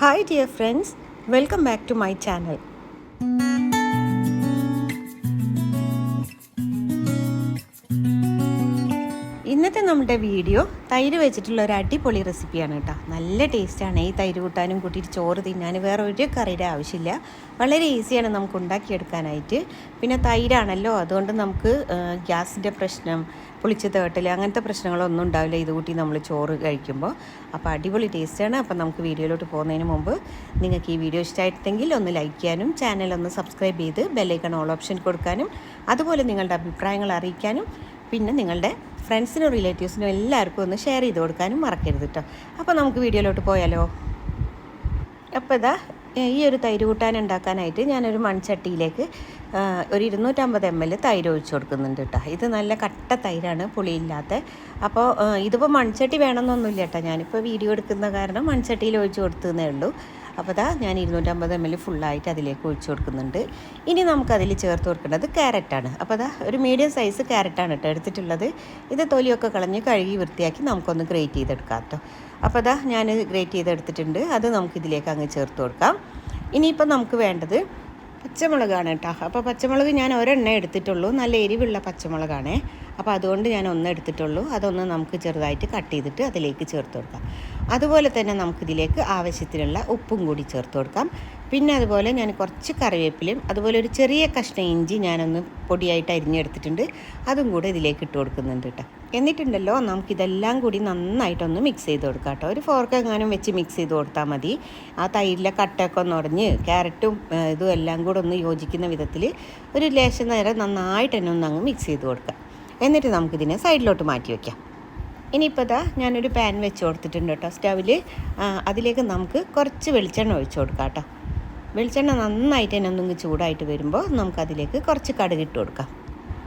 Hi dear friends, welcome back to my channel. ഇന്നത്തെ നമ്മുടെ video തൈര് വെച്ചിട്ടുള്ള ഒരു അടിപൊളി റെസിപ്പിയാണ് കേട്ടോ. നല്ല ടേസ്റ്റാണ്. ഈ തൈര് കൂട്ടാനും കൂട്ടിയിട്ട് ചോറ് തിന്നാനും വേറെ ഒരു കറിയുടെ ആവശ്യമില്ല. വളരെ ഈസിയാണ് നമുക്ക് ഉണ്ടാക്കിയെടുക്കാനായിട്ട്. പിന്നെ തൈരാണല്ലോ അതുകൊണ്ട് നമുക്ക് ഗ്യാസിന്റെ പ്രശ്നം പുളിച്ച് തേട്ടൽ അങ്ങനത്തെ പ്രശ്നങ്ങളൊന്നും ഉണ്ടാവില്ല. ഇത് കൂട്ടി നമ്മൾ ചോറ് കഴിക്കുമ്പോൾ. അപ്പോൾ അടിപൊളി ടേസ്റ്റാണ്. അപ്പോൾ നമുക്ക് വീഡിയോയിലോട്ട് പോകുന്നതിന് മുമ്പ് നിങ്ങൾക്ക് ഈ വീഡിയോ ഇഷ്ടമായിട്ടുണ്ടെങ്കിൽ ഒന്ന് ലൈക്ക് ചെയ്യാനും ചാനൽ ഒന്ന് സബ്സ്ക്രൈബ് ചെയ്ത് ബെല്ലൈക്കൺ ഓൾ ഓപ്ഷൻ കൊടുക്കാനും അതുപോലെ നിങ്ങളുടെ അഭിപ്രായങ്ങൾ അറിയിക്കാനും പിന്നെ നിങ്ങളുടെ ഫ്രണ്ട്സിനും റിലേറ്റീവ്സിനും എല്ലാവർക്കും ഒന്ന് ഷെയർ ചെയ്ത് കൊടുക്കാനും മറക്കരുത് കേട്ടോ അപ്പോൾ നമുക്ക് വീഡിയോയിലോട്ട് പോയാലോ? അപ്പോൾ ഇതാ ഈ ഒരു തൈര് കൂട്ടാൻ ഉണ്ടാക്കാനായിട്ട് ഞാനൊരു മൺചട്ടിയിലേക്ക് ഒരു ഇരുന്നൂറ്റമ്പത് എം എൽ തൈര് ഒഴിച്ചു കൊടുക്കുന്നുണ്ട് കേട്ടോ ഇത് നല്ല കട്ട തൈരാണ് പുളിയില്ലാത്ത. അപ്പോൾ ഇതിപ്പോൾ മൺചട്ടി വേണമെന്നൊന്നുമില്ല കേട്ടോ ഞാനിപ്പോൾ വീഡിയോ എടുക്കുന്ന കാരണം മൺചട്ടിയിൽ ഒഴിച്ചു കൊടുത്തതേ ഉള്ളൂ. അപ്പോൾ അതാ ഞാൻ ഇരുന്നൂറ്റമ്പത് എം എൽ ഫുള്ളായിട്ട് അതിലേക്ക് ഒഴിച്ചു കൊടുക്കുന്നുണ്ട്. ഇനി നമുക്കതിൽ ചേർത്ത് കൊടുക്കേണ്ടത് ക്യാരറ്റാണ് അപ്പോൾ അതാ ഒരു മീഡിയം സൈസ് ക്യാരറ്റാണ് കേട്ടോ എടുത്തിട്ടുള്ളത്. ഇത് തൊലിയൊക്കെ കളഞ്ഞ് കഴുകി വൃത്തിയാക്കി നമുക്കൊന്ന് ഗ്രേറ്റ് ചെയ്തെടുക്കാം കേട്ടോ അപ്പോൾ അതാ ഞാൻ ഗ്രേറ്റ് ചെയ്തെടുത്തിട്ടുണ്ട്. അത് നമുക്കിതിലേക്ക് അങ്ങ് ചേർത്ത് കൊടുക്കാം. ഇനിയിപ്പോൾ നമുക്ക് വേണ്ടത് പച്ചമുളകാണ് കേട്ടോ അപ്പോൾ പച്ചമുളക് ഞാൻ ഒരെണ്ണ എടുത്തിട്ടുള്ളൂ. നല്ല എരിവുള്ള പച്ചമുളകാണേ. അപ്പോൾ അതുകൊണ്ട് ഞാൻ ഒന്ന് എടുത്തിട്ടുള്ളൂ. അതൊന്ന് നമുക്ക് ചെറുതായിട്ട് കട്ട് ചെയ്തിട്ട് അതിലേക്ക് ചേർത്ത് കൊടുക്കാം. അതുപോലെ തന്നെ നമുക്കിതിലേക്ക് ആവശ്യത്തിനുള്ള ഉപ്പും കൂടി ചേർത്ത് കൊടുക്കാം. പിന്നെ അതുപോലെ ഞാൻ കുറച്ച് കറിവേപ്പിലയും അതുപോലെ ഒരു ചെറിയ കഷ്ണം ഇഞ്ചി ഞാനൊന്ന് പൊടിയായിട്ട് അരിഞ്ഞെടുത്തിട്ടുണ്ട്. അതും കൂടെ ഇതിലേക്ക് ഇട്ട് കൊടുക്കുന്നുണ്ട് കേട്ടോ. എന്നിട്ടുണ്ടല്ലോ നമുക്കിതെല്ലാം കൂടി നന്നായിട്ടൊന്ന് മിക്സ് ചെയ്ത് കൊടുക്കാം കേട്ടോ. ഒരു ഫോർക്ക് എങ്ങാനും വെച്ച് മിക്സ് ചെയ്ത് കൊടുത്താൽ മതി. ആ തൈരിലെ കട്ടയൊക്കെ ഒന്ന് ഉടഞ്ഞ് ക്യാരറ്റും ഇതും എല്ലാം കൂടെ ഒന്ന് യോജിക്കുന്ന വിധത്തിൽ ഒരു ലേശം നേരം നന്നായിട്ട് തന്നെ ഒന്ന് അങ്ങ് മിക്സ് ചെയ്ത് കൊടുക്കാം. എന്നിട്ട് നമുക്കിതിനെ സൈഡിലോട്ട് മാറ്റി വയ്ക്കാം ഇനിയിപ്പോൾ ഇതാ ഞാനൊരു പാൻ വെച്ച് കൊടുത്തിട്ടുണ്ട് കേട്ടോ. സ്റ്റവിൽ അതിലേക്ക് നമുക്ക് കുറച്ച് വെളിച്ചെണ്ണ ഒഴിച്ച് കൊടുക്കാം കേട്ടോ. വെളിച്ചെണ്ണ നന്നായിട്ട് തന്നെ ഒന്നിങ്ങ് ചൂടായിട്ട് വരുമ്പോൾ നമുക്കതിലേക്ക് കുറച്ച് കടുക് ഇട്ട് കൊടുക്കാം.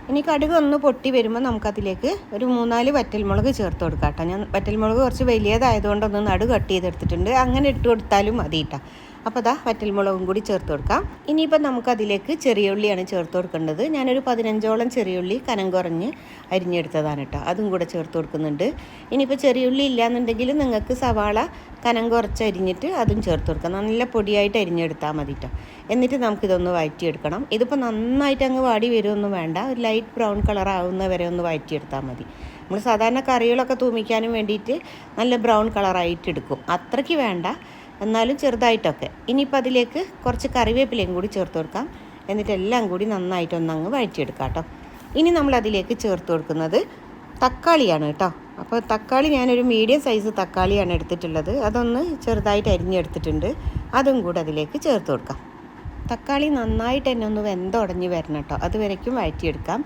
ഇനി കടുക് ഒന്ന് പൊട്ടി വരുമ്പോൾ നമുക്കതിലേക്ക് ഒരു മൂന്നാൽ വറ്റൽമുളക് ചേർത്ത് കൊടുക്കാം കേട്ടോ. ഞാൻ വറ്റൽമുളക് കുറച്ച് വലിയതായതുകൊണ്ട് ഒന്ന് നടു കട്ട് ചെയ്തെടുത്തിട്ടുണ്ട്. അങ്ങനെ ഇട്ട് കൊടുത്താലും മതി കേട്ടോ. അപ്പോൾ ദാ വറ്റൽമുളകും കൂടി ചേർത്ത് കൊടുക്കാം. ഇനിയിപ്പോൾ നമുക്കതിലേക്ക് ചെറിയ ഉള്ളിയാണ് ചേർത്ത് കൊടുക്കേണ്ടത്. ഞാനൊരു പതിനഞ്ചോളം ചെറിയ ഉള്ളി കനം കുറഞ്ഞ് അരിഞ്ഞെടുത്തതാണ് കേട്ടോ. അതും കൂടെ ചേർത്ത് കൊടുക്കുന്നുണ്ട്. ഇനിയിപ്പോൾ ചെറിയ ഉള്ളി ഇല്ലാന്നുണ്ടെങ്കിൽ നിങ്ങൾക്ക് സവാള കനം കുറച്ച് അരിഞ്ഞിട്ട് അതും ചേർത്ത് കൊടുക്കാം. നല്ല പൊടിയായിട്ട് അരിഞ്ഞെടുത്താൽ മതി കേട്ടോ. എന്നിട്ട് നമുക്കിതൊന്ന് വഴറ്റിയെടുക്കണം. ഇതിപ്പോൾ നന്നായിട്ട് അങ്ങ് വാടി വരുമൊന്നും വേണ്ട. ഒരു ലൈറ്റ് ബ്രൗൺ കളർ ആവുന്ന വരെ ഒന്ന് വഴറ്റിയെടുത്താൽ മതി. നമ്മൾ സാധാരണ കറികളൊക്കെ തൂമിക്കാനും വേണ്ടിയിട്ട് നല്ല ബ്രൗൺ കളറായിട്ട് എടുക്കും. അത്രയ്ക്ക് വേണ്ട. എന്നാലും ചെറുതായിട്ടൊക്കെ. ഇനിയിപ്പോൾ അതിലേക്ക് കുറച്ച് കറിവേപ്പിലയും കൂടി ചേർത്ത് കൊടുക്കാം. എന്നിട്ട് എല്ലാം കൂടി നന്നായിട്ടൊന്നങ്ങ് വഴറ്റിയെടുക്കാം കേട്ടോ. ഇനി നമ്മൾ അതിലേക്ക് ചേർത്ത് കൊടുക്കുന്നത് തക്കാളിയാണ് കേട്ടോ. അപ്പോൾ തക്കാളി ഞാനൊരു മീഡിയം സൈസ് തക്കാളിയാണ് എടുത്തിട്ടുള്ളത്. അതൊന്ന് ചെറുതായിട്ട് അരിഞ്ഞെടുത്തിട്ടുണ്ട്. അതും കൂടി അതിലേക്ക് ചേർത്ത് കൊടുക്കാം. തക്കാളി നന്നായിട്ട് തന്നെ ഒന്ന് വെന്തുടഞ്ഞ് വരണം കേട്ടോ. അതുവരയ്ക്കും വഴറ്റിയെടുക്കാം.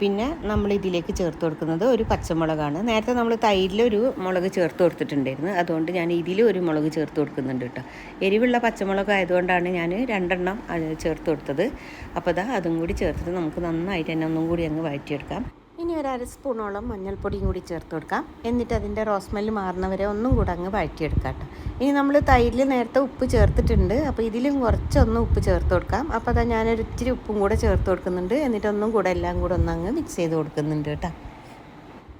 പിന്നെ നമ്മൾ ഇതിലേക്ക് ചേർത്ത് കൊടുക്കുന്നത് ഒരു പച്ചമുളകാണ്. നേരത്തെ നമ്മൾ തൈരിലൊരു മുളക് ചേർത്ത് കൊടുത്തിട്ടുണ്ടായിരുന്നു. അതുകൊണ്ട് ഞാൻ ഇതിലും ഒരു മുളക് ചേർത്ത് കൊടുക്കുന്നുണ്ട് കേട്ടോ. എരിവുള്ള പച്ചമുളക് ആയതുകൊണ്ടാണ് ഞാൻ രണ്ടെണ്ണം ചേർത്ത് കൊടുത്തത്. അപ്പോൾ അതാ അതും കൂടി ചേർത്തിട്ട് നമുക്ക് നന്നായിട്ട് തന്നെ ഒന്നും കൂടി അങ്ങ് വഴറ്റിയെടുക്കാം. ഇനി ഒരു അര സ്പൂണോളം മഞ്ഞൾപ്പൊടിയും കൂടി ചേർത്ത് കൊടുക്കാം. എന്നിട്ട് അതിന്റെ റോസ്മെല്ല് മാറുന്നവരെ ഒന്നും കൂടെ അങ്ങ് വഴറ്റിയെടുക്കാം കേട്ടോ ഇനി നമ്മൾ തൈരിൽ നേരത്തെ ഉപ്പ് ചേർത്തിട്ടുണ്ട്. അപ്പോൾ ഇതിലും കുറച്ചൊന്ന് ഉപ്പ് ചേർത്ത് കൊടുക്കാം. അപ്പോൾ അതാ ഞാനൊരു ഇച്ചിരി ഉപ്പും കൂടെ ചേർത്ത് കൊടുക്കുന്നുണ്ട്. എന്നിട്ട് ഒന്നും കൂടെ എല്ലാം കൂടെ ഒന്ന് അങ്ങ് മിക്സ് ചെയ്ത് കൊടുക്കുന്നുണ്ട് കേട്ടോ.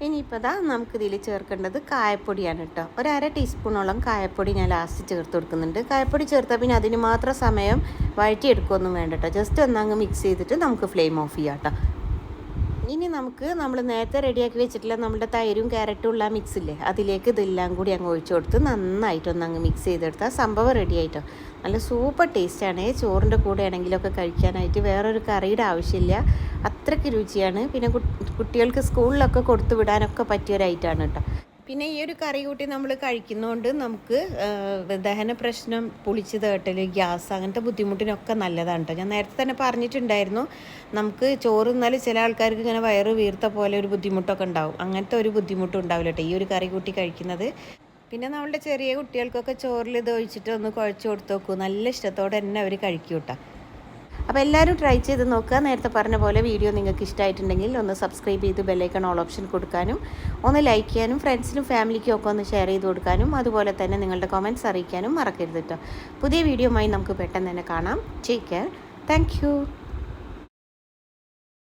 ഇനിയിപ്പോൾ ദാ നമുക്കിതിൽ ചേർക്കേണ്ടത് കായപ്പൊടിയാണ് കേട്ടോ. ഒരു അര ടീസ്പൂണോളം കായപ്പൊടി ഞാൻ ലാസ്റ്റ് ചേർത്ത് കൊടുക്കുന്നുണ്ട്. കായപ്പൊടി ചേർത്താൽ പിന്നെ അതിന് മാത്രം സമയം വഴറ്റിയെടുക്കുകയൊന്നും വേണ്ട കേട്ടോ. ജസ്റ്റ് ഒന്നങ്ങ് മിക്സ് ചെയ്തിട്ട് നമുക്ക് ഫ്ലെയിം ഓഫ് ചെയ്യാം കേട്ടോ. ഇനി നമുക്ക് നമ്മൾ നേരത്തെ റെഡിയാക്കി വെച്ചിട്ടുള്ള നമ്മുടെ തൈരും ക്യാരറ്റും ഉള്ള മിക്സ് ഇല്ലേ അതിലേക്ക് ഇതെല്ലാം കൂടി അങ്ങ് ഒഴിച്ചു കൊടുത്ത് നന്നായിട്ടൊന്ന് അങ്ങ് മിക്സ് ചെയ്തെടുത്താൽ സംഭവം റെഡി ആയിട്ടോ. നല്ല സൂപ്പർ ടേസ്റ്റാണ് ചോറിന്റെ കൂടെ ആണെങ്കിലൊക്കെ കഴിക്കാനായിട്ട് വേറൊരു കറിയുടെ ആവശ്യമില്ല. അത്രയ്ക്ക് രുചിയാണ്. പിന്നെ കുട്ടികൾക്ക് സ്കൂളിലൊക്കെ കൊടുത്തു വിടാനൊക്കെ പറ്റിയൊരു ഐറ്റമാണ് കേട്ടോ. പിന്നെ ഈ ഒരു കറി കൂട്ടി നമ്മൾ കഴിക്കുന്നതുകൊണ്ട് നമുക്ക് ദഹന പ്രശ്നം പുളിച്ച് തേട്ടൽ ഗ്യാസ് അങ്ങനത്തെ ബുദ്ധിമുട്ടിനൊക്കെ നല്ലതാണ് കേട്ടോ ഞാൻ നേരത്തെ തന്നെ പറഞ്ഞിട്ടുണ്ടായിരുന്നു നമുക്ക് ചോറ് തിന്നാൽ ചില ആൾക്കാർക്ക് ഇങ്ങനെ വയറ് വീർത്ത പോലെ ഒരു ബുദ്ധിമുട്ടൊക്കെ ഉണ്ടാവും. അങ്ങനത്തെ ഒരു ബുദ്ധിമുട്ടും ഉണ്ടാവില്ല കേട്ടോ ഈ ഒരു കറി കൂട്ടി കഴിക്കുന്നത്. പിന്നെ നമ്മളുടെ ചെറിയ കുട്ടികൾക്കൊക്കെ ചോറിൽ ഇത് ഒഴിച്ചിട്ട് ഒന്ന് കുഴച്ച് കൊടുത്ത് നോക്കൂ. നല്ല ഇഷ്ടത്തോടെ തന്നെ അവർ കഴിക്കും കേട്ടോ അപ്പോൾ എല്ലാവരും ട്രൈ ചെയ്ത് നോക്കുക. നേരത്തെ പറഞ്ഞ പോലെ വീഡിയോ നിങ്ങൾക്ക് ഇഷ്ടമായിട്ടുണ്ടെങ്കിൽ ഒന്ന് സബ്സ്ക്രൈബ് ചെയ്ത് ബെല്ലൈക്കൺ ഓൾ ഓപ്ഷൻ കൊടുക്കാനും ഒന്ന് ലൈക്ക് ചെയ്യാനും ഫ്രണ്ട്സിനും ഫാമിലിക്കും ഒക്കെ ഒന്ന് ഷെയർ ചെയ്ത് കൊടുക്കാനും അതുപോലെ തന്നെ നിങ്ങളുടെ കമന്റ്സ് അറിയിക്കാനും മറക്കരുത് കേട്ടോ പുതിയ വീഡിയോയുമായി നമുക്ക് പെട്ടെന്ന് തന്നെ കാണാം. Take care thank